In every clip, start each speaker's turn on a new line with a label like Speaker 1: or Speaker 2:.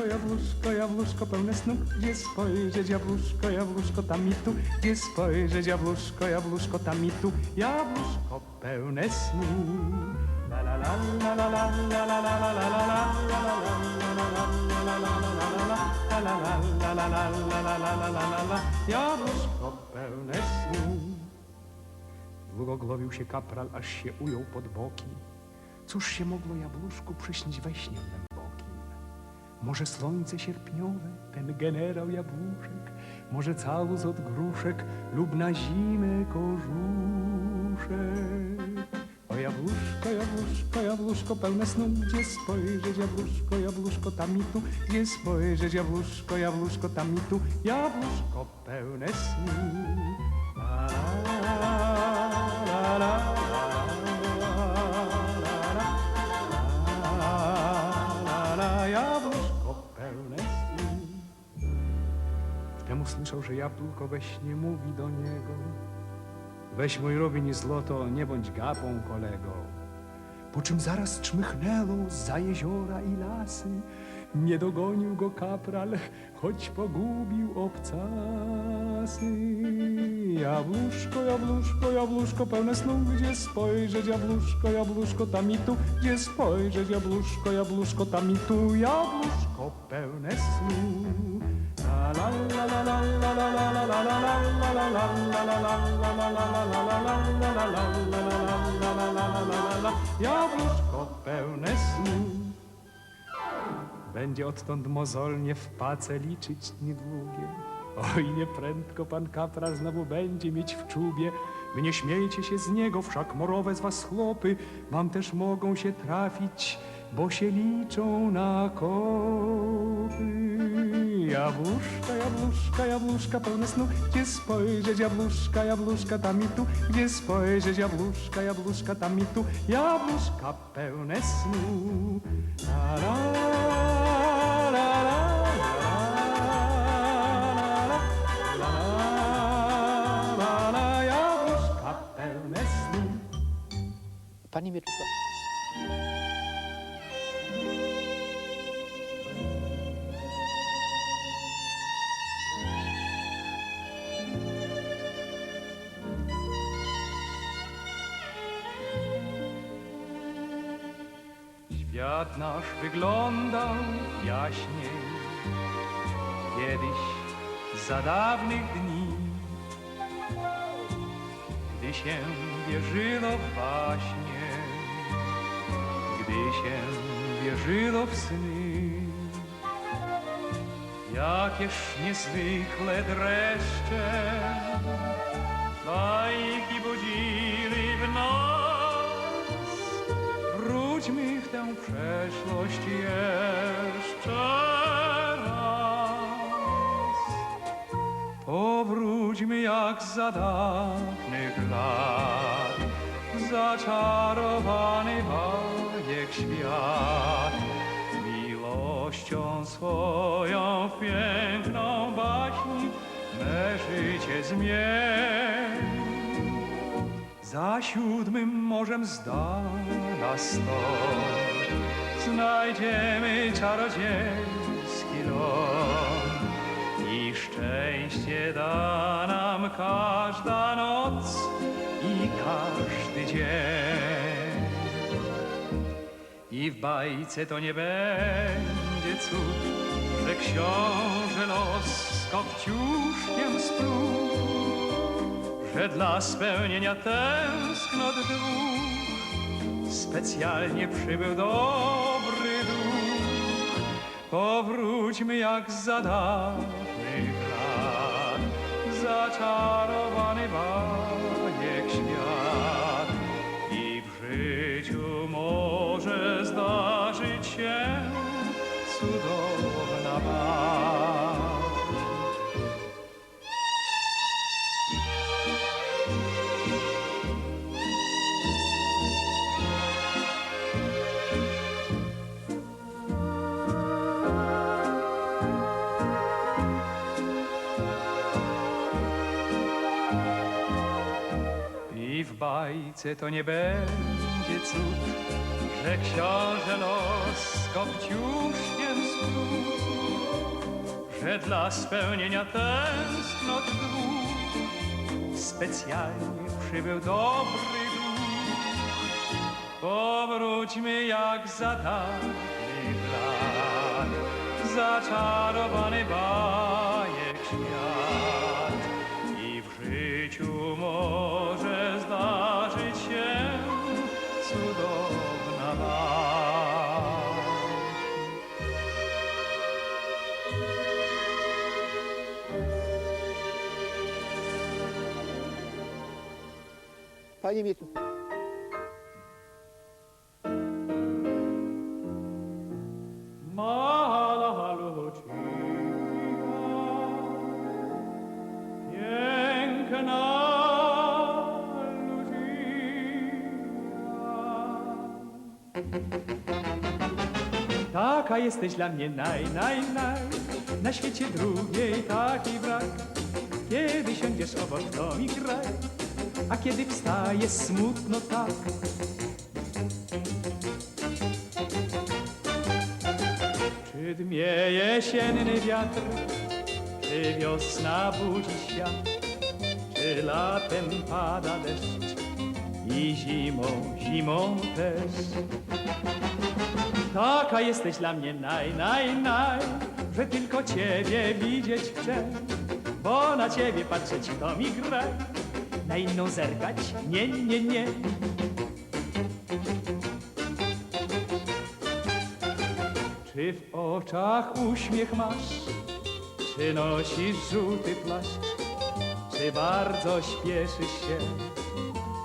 Speaker 1: Jabłuszko, jabłuszko, jabłuszko pełne snu, gdzie spojrzeć, jabłuszko, jabłuszko, tam i tu, gdzie spojrzeć, jabłuszko, jabłuszko, tam i tu, jabłuszko pełne snu. La la la la la la la la la la la la Jabłuszko pełne snu. Długo głowił się kapral, aż się ujął pod boki. Cóż się mogło jabłuszku przyśnić we głębokim? Może słońce sierpniowe, ten generał jabłuszek, może całus od gruszek lub na zimę kożuszek. O jabłuszko, jabłuszko, jabłuszko pełne snu, gdzie spojrzeć jabłuszko, jabłuszko tam i tu, gdzie spojrzeć jabłuszko, jabłuszko tam i tu, jabłuszko pełne snu. Że jabłko we śnie mówi do niego. Weź mój rubin i złoto, nie bądź gapą, kolego. Po czym zaraz czmychnęło za jeziora i lasy. Nie dogonił go kapral, choć pogubił obcasy. Jabłuszko, jabłuszko, jabłuszko pełne snu, gdzie spojrzeć, jabłuszko, jabłuszko tam i tu, gdzie spojrzeć, jabłuszko, jabłuszko tam i tu, jabłuszko pełne snu. Jabłuszko pełne snu. Będzie odtąd mozolnie w pace liczyć dni długie. Oj, nieprędko pan kapral znowu będzie mieć w czubie. Wy nie śmiejcie się z niego, wszak morowe z was chłopy wam też mogą się trafić, bo się liczą na kopy. Jabłuszka, jabłuszka, jabłuszka pełne snu, gdzie spojrzeć jabłuszka, jabłuszka tam i tu, gdzie spojrzeć jabłuszka, jabłuszka tam i tu, jabłuszka pełne snu. La, la, la, la, la, la, Świat nasz wyglądał jaśniej Kiedyś za dawnych dni Gdy się wierzyło w baśnie Gdy się wierzyło w sny. Jakież niezwykle dreszcze Bajki budzili W tę przeszłość jeszcze raz. Powróćmy jak za dawnych lat, zaczarowany bajek świat. Miłością swoją piękną baśni me życie zmień. Za siódmym morzem z dala stąd znajdziemy czarodziejski ląd i szczęście da nam każda noc i każdy dzień. I w bajce to nie będzie cud, że książę los kopciuszkiem sprół że dla spełnienia tęsknot duch specjalnie przybył dobry duch. Powróćmy jak za dawnych lat, zaczarowany bajek bajce to nie będzie cud, że książę los kopciuszkiem sprół. że dla spełnienia tęsknot dwóch specjalnie przybył dobry duch. Powróćmy jak za dawnych lat, zaczarowany bajek Piękna Lucia. Taka jesteś dla mnie naj, naj, naj, na świecie drugiej taki brak. Kiedy siądziesz obok, to mi kraj, a kiedy wstaje smutno tak. Czy dmie jesienny wiatr, czy wiosna budzi świat, czy latem pada deszcz i zimą, zimą też. Taka jesteś dla mnie naj, naj, naj, że tylko ciebie widzieć chcę, bo na ciebie patrzeć to mi gra, na inną zerkać nie, nie, nie. Czy w oczach uśmiech masz? Czy nosisz żółty płaszcz? Czy bardzo śpieszysz się?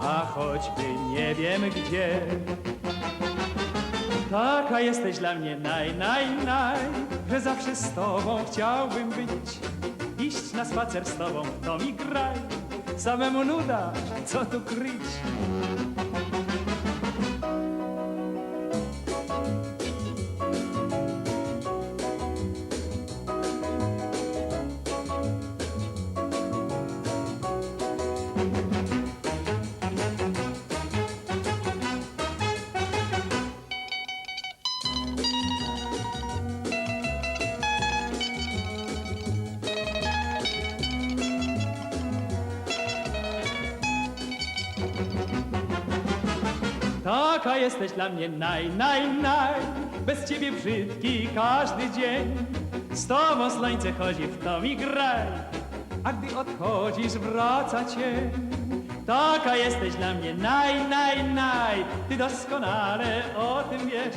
Speaker 1: A choćby nie wiem gdzie. Taka jesteś dla mnie naj, naj, naj, że zawsze z tobą chciałbym być. Iść na spacer z tobą, to mi kraj. Samemu nuda, co tu kryć? Taka jesteś dla mnie naj, naj, naj, bez ciebie brzydki każdy dzień. Z tobą słońce chodzi w to mi graj, a gdy odchodzisz wraca cień. Taka jesteś dla mnie naj, naj, naj, ty doskonale o tym wiesz.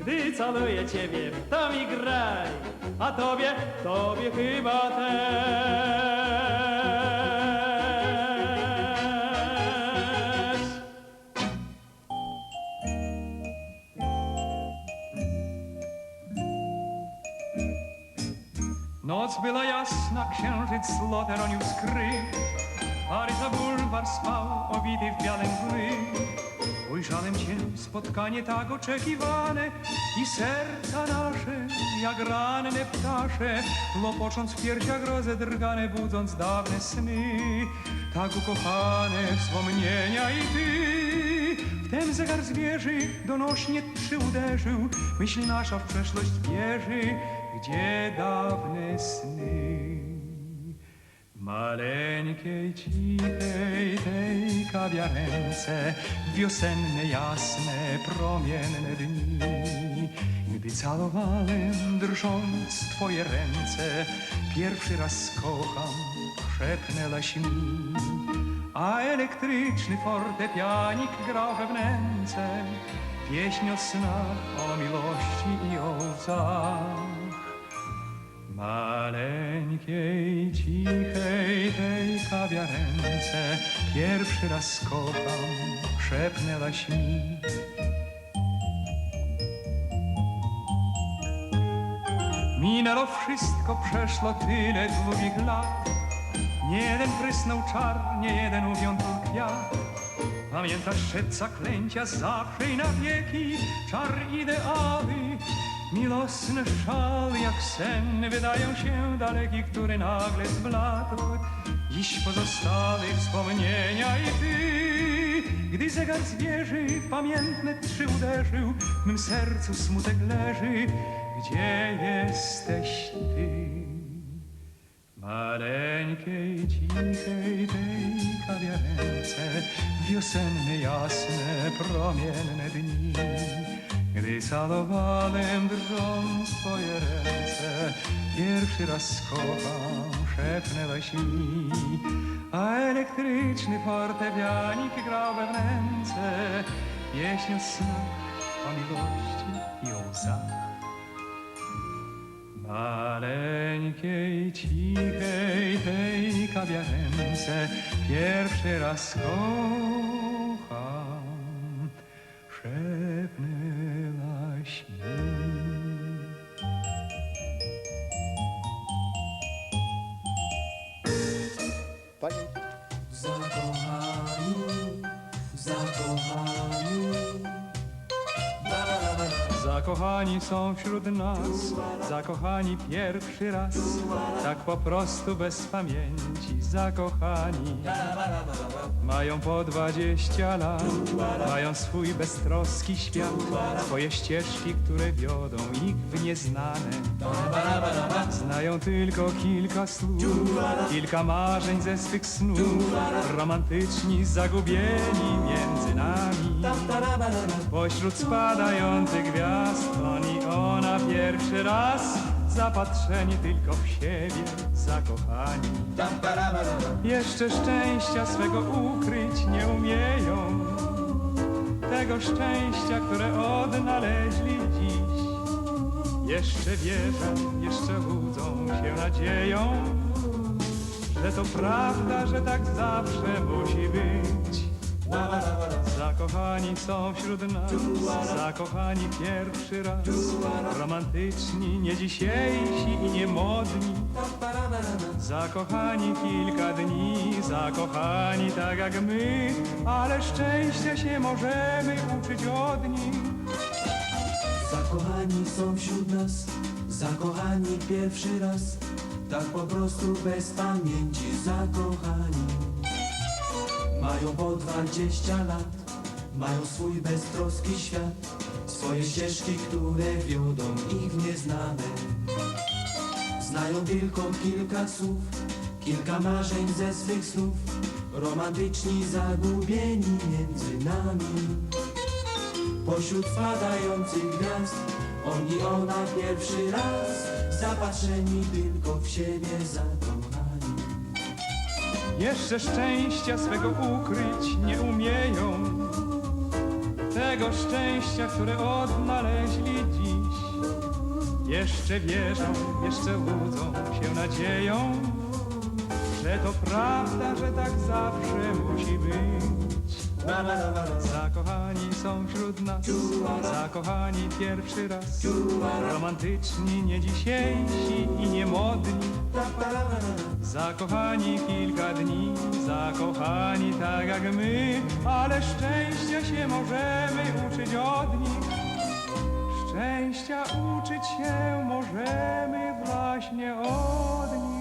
Speaker 1: Gdy caluję ciebie w to mi graj, a tobie, tobie chyba też. Noc była jasna, księżyc złote ronił skry, Paryża bulwar spał, obity w białym mgły. Ujrzałem cię, spotkanie tak oczekiwane i serca nasze, jak ranne ptasze, lopocząc w piersiach rozedrgane, budząc dawne sny. Tak ukochane wspomnienia i ty, Wtem zegar zwierzy donośnie trzy uderzył, myśl nasza w przeszłość bierze, gdzie dawne sny. Maleńkiej, cichej tej kawiarence, wiosenne, jasne, promienne dni. Gdy calowałem, drżąc twoje ręce, pierwszy raz kocham, szepnęłaś mi. A elektryczny fortepianik grał we wnęce, pieśń o snach, o miłości i o łzach. Maleńkiej, cichej tej kawiarence Pierwszy raz kocham, szepnęłaś mi Minęło wszystko, przeszło tyle długich lat. Nie jeden prysnął czar, nie jeden uwiątł kwiat Pamiętasz szedł zaklęcia zawsze i na wieki. Czar ideały, Miłosny szal jak sen wydają się daleki, który nagle zbladł. Dziś pozostały wspomnienia i ty, gdy zegar zwierzy pamiętne trzy uderzył, w mym sercu smutek leży. Gdzie jesteś ty? Maleńkiej, cichej tej kawiarence, wiosenne, jasne, promienne dni. Gdy calowałem drżą twoje ręce, pierwszy raz kocham, szepnęłaś mi. A elektryczny fortepianik grał we wnęce, pieśń o o miłości i o łzach. Maleńkiej, cichej tej kawiarence pierwszy raz kocham, Zakochani są wśród nas, zakochani pierwszy raz, tak po prostu bez pamięci, zakochani. Mają po dwadzieścia lat, mają swój beztroski świat, swoje ścieżki, które wiodą ich w nieznane. Znają tylko kilka słów, kilka marzeń ze swych snów, romantyczni, zagubieni między nami. Pośród spadających gwiazd on i ona pierwszy raz Zapatrzeni tylko w siebie, zakochani. Jeszcze szczęścia swego ukryć nie umieją. Tego szczęścia, które odnaleźli dziś. Jeszcze wierzą, jeszcze łudzą się nadzieją Że to prawda, że tak zawsze musi być Zakochani są wśród nas, zakochani pierwszy raz, romantyczni, nie dzisiejsi i nie modni. Zakochani kilka dni, zakochani tak jak my, ale szczęścia się możemy uczyć od nich.
Speaker 2: Zakochani są wśród nas, zakochani pierwszy raz. Tak po prostu bez pamięci zakochani. Mają po dwadzieścia lat, mają swój beztroski świat. Swoje ścieżki, które wiodą ich w nieznane. Znają tylko kilka słów, kilka marzeń ze swych snów. Romantyczni, zagubieni między nami. Pośród spadających gwiazd On i ona pierwszy raz Zapatrzeni tylko w siebie zakochani
Speaker 1: Jeszcze szczęścia swego ukryć nie umieją. Tego szczęścia, które odnaleźli dziś. Jeszcze wierzą, jeszcze łudzą się nadzieją, że to prawda, że tak zawsze musi być. Zakochani są wśród nas, zakochani pierwszy raz, romantyczni, nie dzisiejsi i nie modni. Zakochani kilka dni, zakochani tak jak my, ale szczęścia się możemy uczyć od nich. Szczęścia uczyć się możemy właśnie od